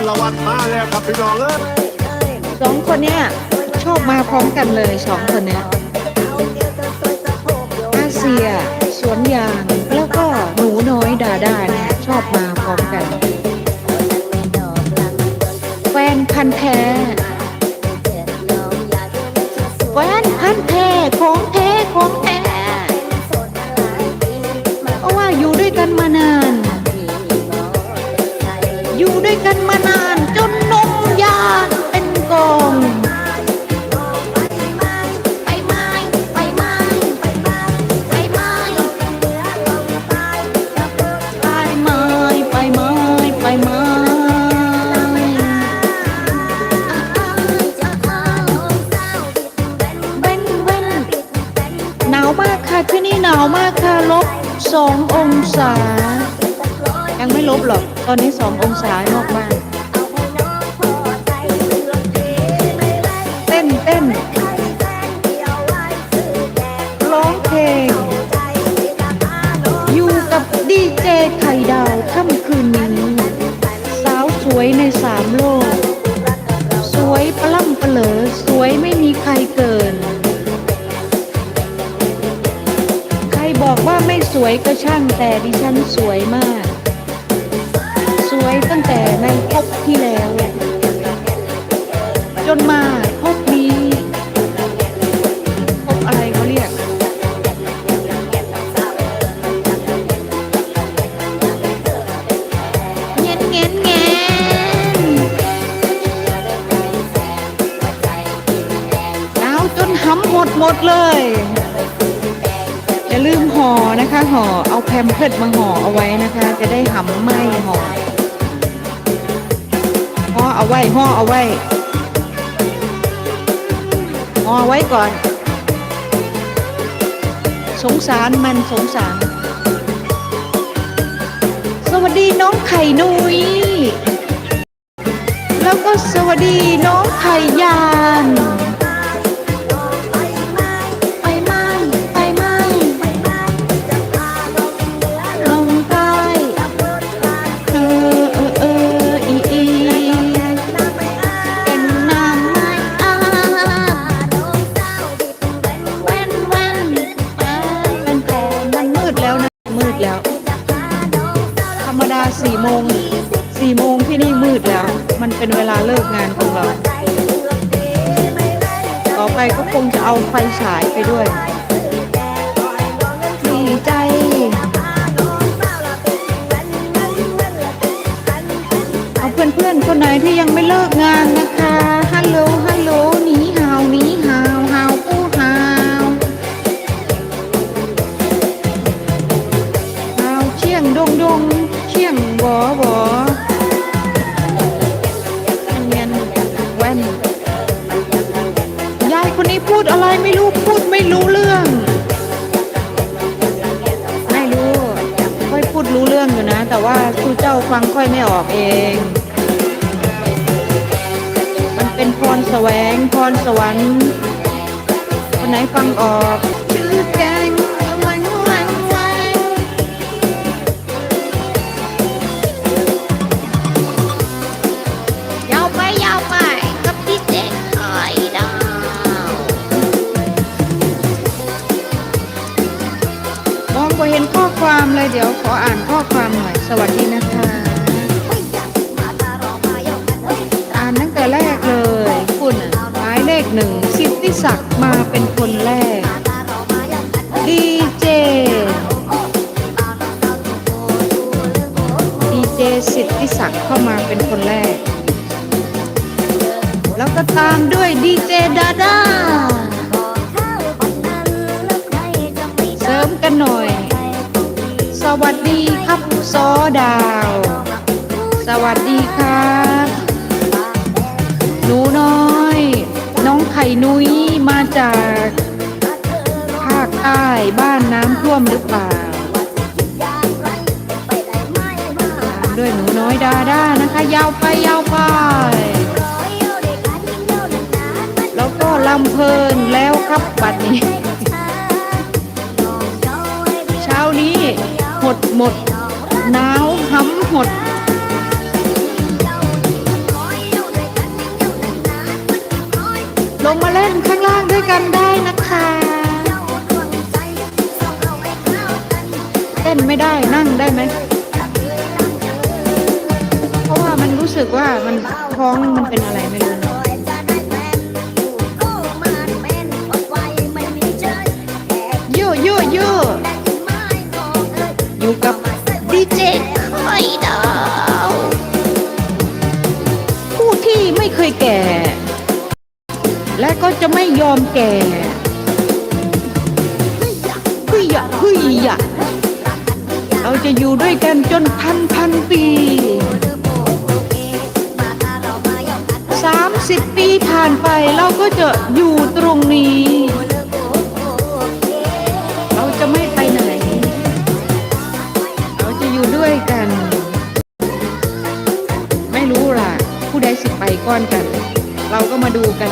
นละวันมาแล้วครับพี่น้องเอ้ยสองคนเนี้ยชอบมาพร้อมกันเลยสองคนเนี้ยอาเซีย สวนยางแล้วก็หนูน้อยดาดาเนี่ยชอบมาพร้อมกัน แฟนพันแท้แฟนพันแท้ของแท้ของแสององศา ยังไม่ลบหรอก ตอนนี้สององศานอกบ้านเต้นเต้นร้องเพลง อยู่กับดีเจไข่ดาวค่ำคืนนี้ สาวสวยในสามโลก ก็ช่างแต่ดิฉันสวยมาก สวยตั้งแต่ในพบที่แล้ว จนมาพบ ห่อเอาแพมเพิร์ดมาห่อเอาไว้นะคะ จะได้หำไม่ห่อห่อเอาไว้ห่อเอาไว้ห่อไว้ก่อน สงสารมันสงสาร สวัสดีน้องไข่นุยแล้วก็สวัสดีน้องไข่ยาน สี่โมงสี่โมงที่นี่มืดแล้ว มันเป็นเวลาเลิกงานของเรา ต่อไปก็คงจะเอาไฟฉายไปด้วยดีใจเอาเพื่อนๆคนไหนที่ยังไม่เลิกงานนะคะฮัลโหล รแสวงพรสวรรค์คนไหนฟังออกชื่อแกงแหวงแหวงแหวงยาวไปยาวไปกับดิเจไข่ดาวมองก็เห็นข้อความเลยเดี๋ยวขออ่านข้อความหน่อย สวัสดีนะคะ อ่านตั้งแต่แรกเลยคุณน่ะหมาย เลขหนึ่งสิทธิศักดิ์มาเป็นคนแรก ดีเจ ดีเจสิทธิศักดิ์เข้ามาเป็นคนแรก แล้วก็ตามด้วยดีเจดาดาเสริมกันหน่อย สวัสดีครับซอดาว สวัสดีครั นุ้ยมาจากภาคใต้บ้านน้ำท่วมหรือเปล่าตามด้วยหนูน้อยดาด้านะคะ ยาวไปยาวไป แล้วก็ลำเพลินแล้วครับบัดนี้ เช้านี้หดหมดหนาวหำหด ต้นข้างล่างด้วยกันได้นะคะเต้นไม่ได้นั่งได้ไหมเพราะว่ามันรู้สึกว่ามันท้องมันเป็นอะไรไม่รู้โยโยโยอยู่กับ จะอยู่ตรงนี้ เราจะไม่ไปไหน เราจะอยู่ด้วยกัน ไม่รู้ล่ะ ผู้ใดสิไปก้อนกัน เราก็มาดูกัน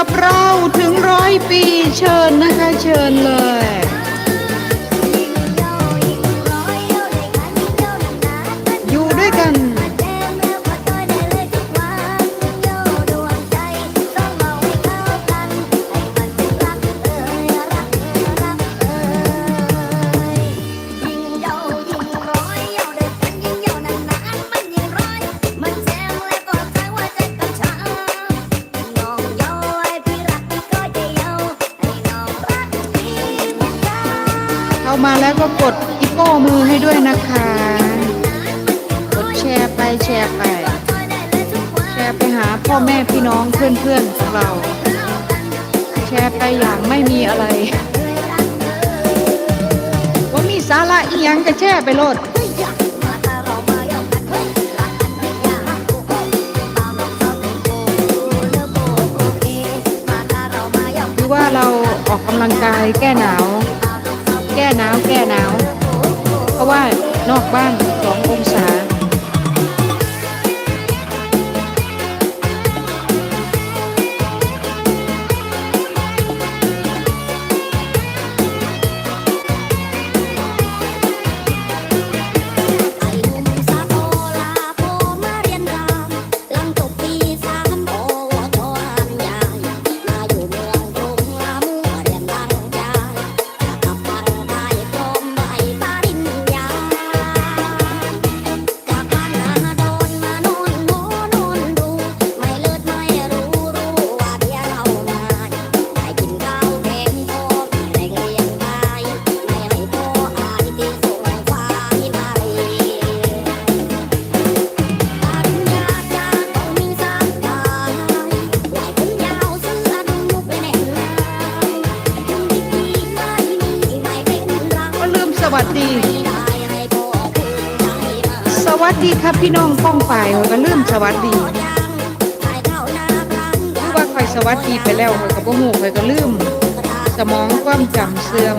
ะอยู่กับเราถึงร้อยปีเชิญนะคะเชิญเลย ร์ไปหาพ่อแม่พี่น้องเพื่อนๆของเรา แชร์ไปอย่างไม่มีอะไรว่ามีสาระอีหยังก็แชร์ไปโลดคือว่าเราออกกำลังกายแก้หนาว แก้หนาวแก้หนาว เพราะว่านอกบ้านสององศา ดีครับพี่น้องป้องฝ่ายเขาก็ลืมสวัสดีหน้ากลางคือว่าคอยสวัสดีไปแล้วคอยกับพ่อหมูคอยก็ลืม สมองความจำเสื่อม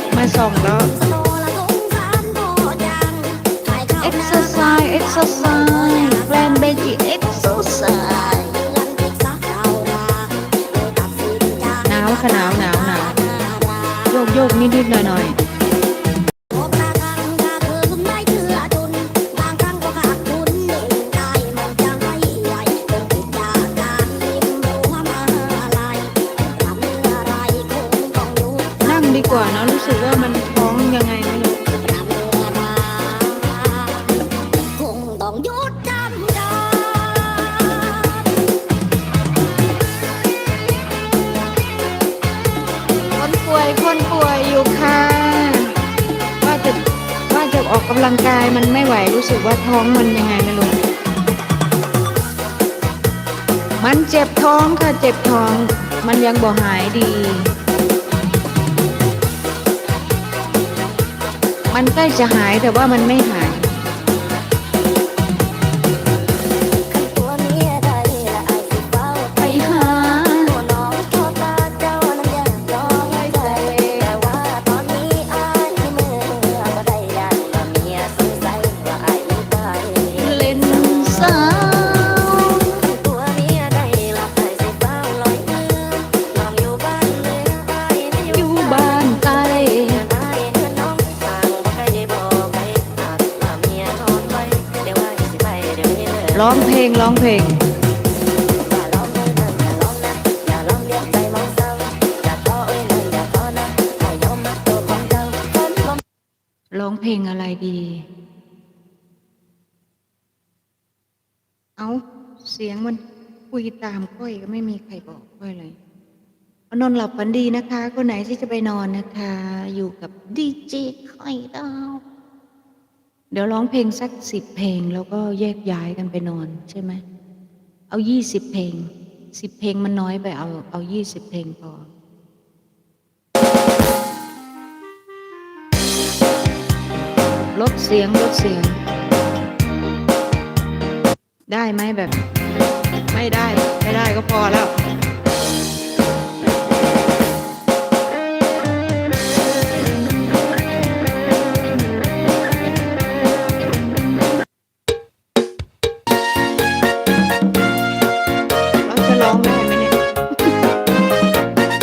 บมาส่องแล้วสโลละสงสารพ่อจังขายข้าวหน้า exercise exercise แกลนเบจิ exercise เอนพฤษภาคมเลยตัดสินใจหนาวค่ะหนาวหนาวหนาวโยกโยกนิดนิดๆหน่อยหน่อย ออกกำลังกายมันไม่ไหวรู้สึกว่าท้องมันยังไงไม่รู้มันเจ็บท้องค่ะเจ็บท้อง มันยังบ่หายดี มันใกล้จะหายแต่ว่ามันไม่หาย รับตัวของเจ้าคนบ่ร้องเพลงอะไรดี เอาเสียงมันคุยตามก้อยก็ไม่มีใครบอกก้อยเลยนอนหลับฝันดีนะคะคนไหนที่จะไปนอนนะคะ อยู่กับดีเจไข่ดาว เดี๋ยวร้องเพลงสักสิบเพลงแล้วก็แยกย้ายกันไปนอนใช่ไหม เอายี่สิบเพลงสิบเพลงมันน้อยไปเอาเอายี่สิบเพลงพอลดเสียงลดเสียง ได้ไหมแบบ ไม่ได้ ไม่ได้ก็พอแล้ว